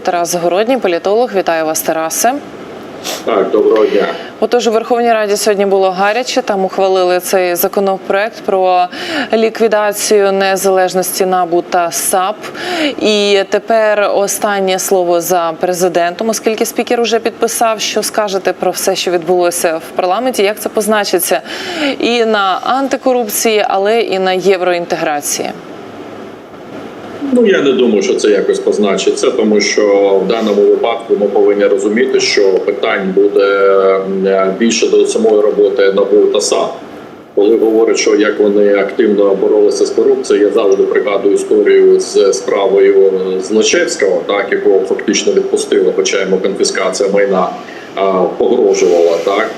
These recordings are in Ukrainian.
Тарас Загородній, політолог. Вітаю вас, Тарасе. Так, доброго дня. Отож, у Верховній Раді сьогодні було гаряче. Там ухвалили цей законопроект про ліквідацію незалежності НАБУ та САП. І тепер останнє слово за президентом, оскільки спікер уже підписав, що скажете про все, що відбулося в парламенті, як це позначиться і на антикорупції, але і на євроінтеграції. Ну я не думаю, що це якось позначиться, тому що в даному випадку ми повинні розуміти, що питань буде більше до самої роботи НАБУ та САП. Коли говорять, що як вони активно боролися з корупцією, я завжди пригадую історію з справою Злочевського, так якого фактично відпустили, хоча йому конфіскація майна погрожувала. Так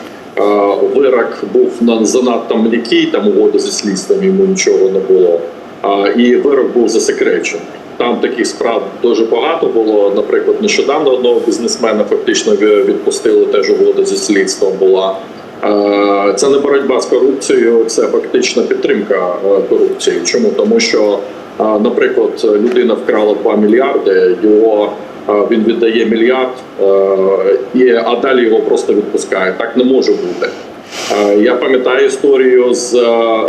вирок був на занадто м'який, там угоди зі слідством йому нічого не було. І вирок був засекречений. Там таких справ дуже багато було. Наприклад, нещодавно одного бізнесмена фактично ві- відпустили. Теж угода зі слідством була. Це не боротьба з корупцією, це фактична підтримка корупції. Чому тому, що, наприклад, людина вкрала 2 мільярди, його він віддає мільярд, і а далі його просто відпускає. Так не може бути. Я пам'ятаю історію з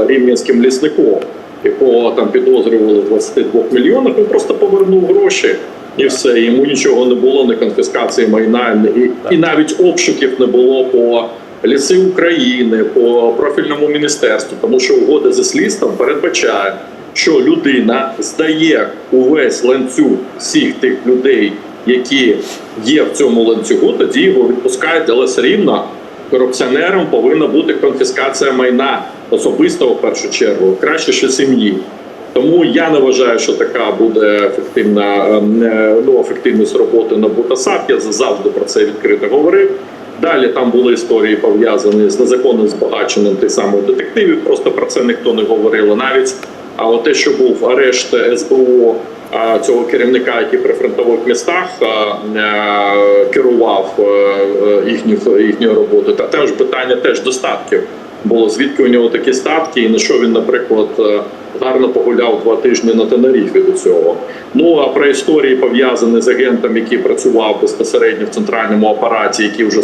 рівненським лісником, якого там підозрювали в 22 мільйонах. Він просто повернув гроші. І все, йому нічого не було, не конфіскації майна, і, і навіть обшуків не було по ліси України, по профільному міністерству, тому що угода зі слідством передбачає, що людина здає увесь ланцюг всіх тих людей, які є в цьому ланцюгу, тоді його відпускають, але все рівно корупціонером повинна бути конфіскація майна особистого в першу чергу, краще ще сім'ї. Тому я не вважаю, що така буде ефективна ем, е, ну, ефективність роботи на Бутасап. Я завжди про це відкрито говорив. Далі там були історії пов'язані з незаконним збагаченням тих самих детективів. Просто про це ніхто не говорив. Навіть а от те, що був арешт СБУ цього керівника, який при фронтових містах е, керував е, їхню їхньою роботою, та теж питання теж достатків було звідки у нього такі статки, і на що він, наприклад, е, гарно погуляв два тижні на Тенеріфі до цього. Ну а про історії пов'язані з агентом, який працював безпосередньо в центральному апараті, які вже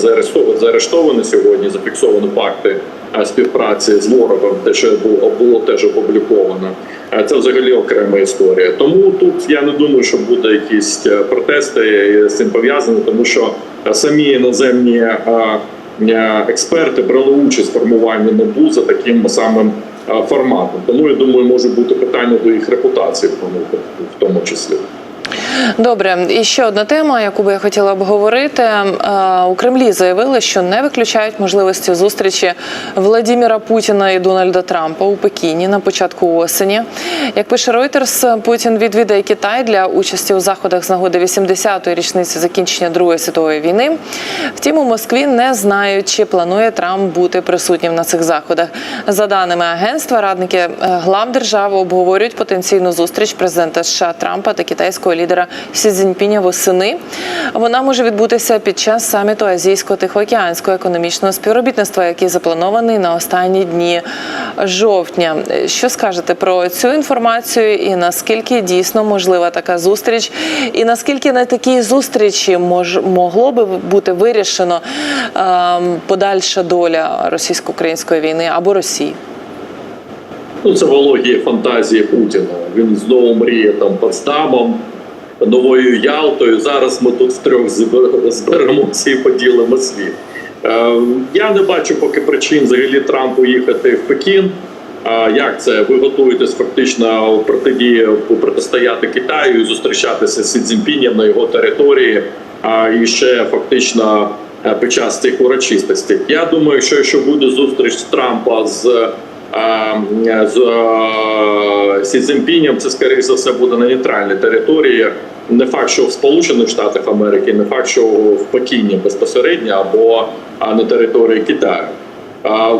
заарештовані сьогодні, зафіксовані факти е, співпраці з ворогом, те, що було, було теж опубліковано. Е, Це взагалі окрема історія. Тому тут я не думаю, що буде якісь протести з цим пов'язані, тому що самі іноземні експерти брали участь в формуванні НАБУ за таким самим е, форматом. Тому я думаю, може бути питання до їх репутації в тому числі. Добре, і ще одна тема, яку би я хотіла обговорити. Е, У Кремлі заявили, що не виключають можливості зустрічі Владіміра Путіна і Дональда Трампа у Пекіні на початку осені. Як пише Reuters, Путін відвідає Китай для участі у заходах з нагоди 80-ї річниці закінчення Другої світової війни. Втім, у Москві не знають, чи планує Трамп бути присутнім на цих заходах. За даними агентства, радники е, глав держави обговорюють потенційну зустріч президента США Трампа та китайського лідера Сі Цзіньпіня восени. Вона може відбутися під час саміту Азійсько-Тихоокеанського економічного співробітництва, який запланований на останні дні жовтня. Що скажете про цю інформацію і наскільки дійсно можлива така зустріч, і наскільки на такій зустрічі мож, могло би бути вирішено ем, подальша доля російсько-української війни або Росії? Ну, це вологі фантазії Путіна. Він знову мріє там Потсдамом, новою Ялтою. Зараз ми тут втрьох збер- зберемося і поділимо світ. Е, Я не бачу поки причин взагалі Трампу їхати в Пекін. А Як це ви готуєтесь фактично протидії протистояти Китаю і зустрічатися з Сі Цзіньпінем на його території, а і ще фактично е, під час цих урочистостей? Я думаю, що якщо буде зустріч Трампа з з е, Сі Цзіньпінем, це скоріше за все буде на нейтральній території. Не факт, що в Сполучених Штатах Америки, не факт, що в Пекіні безпосередньо або на території Китаю.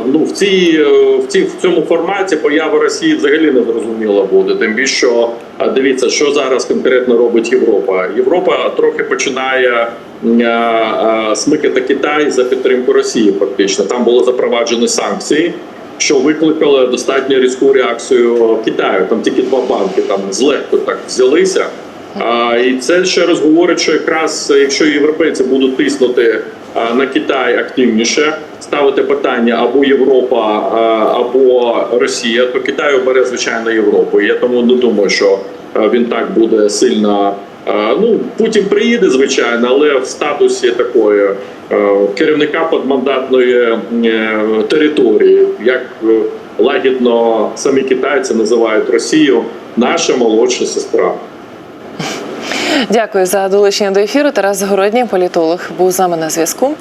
Ну в цій е, в цій в цьому форматі поява Росії взагалі не зрозуміла буде. Тим більше що дивіться, що зараз конкретно робить Європа. Європа трохи починає а, смикати Китай за підтримку Росії. Фактично там було запроваджено санкції. Що викликало достатньо різку реакцію Китаю? Там тільки два банки там злегко так взялися А, і це ще раз говорить, що якраз якщо європейці будуть тиснути на Китай активніше, ставити питання або Європа, або Росія, то Китай обере звичайно Європу. Я тому не думаю, що він так буде сильно. Ну, Путін приїде, звичайно, але в статусі такої е, керівника подмандатної е, території, як е, лагідно самі китайці називають Росію, наша молодша сестра. Дякую за долучення до ефіру. Тарас Загородній, політолог, був з нами на зв'язку.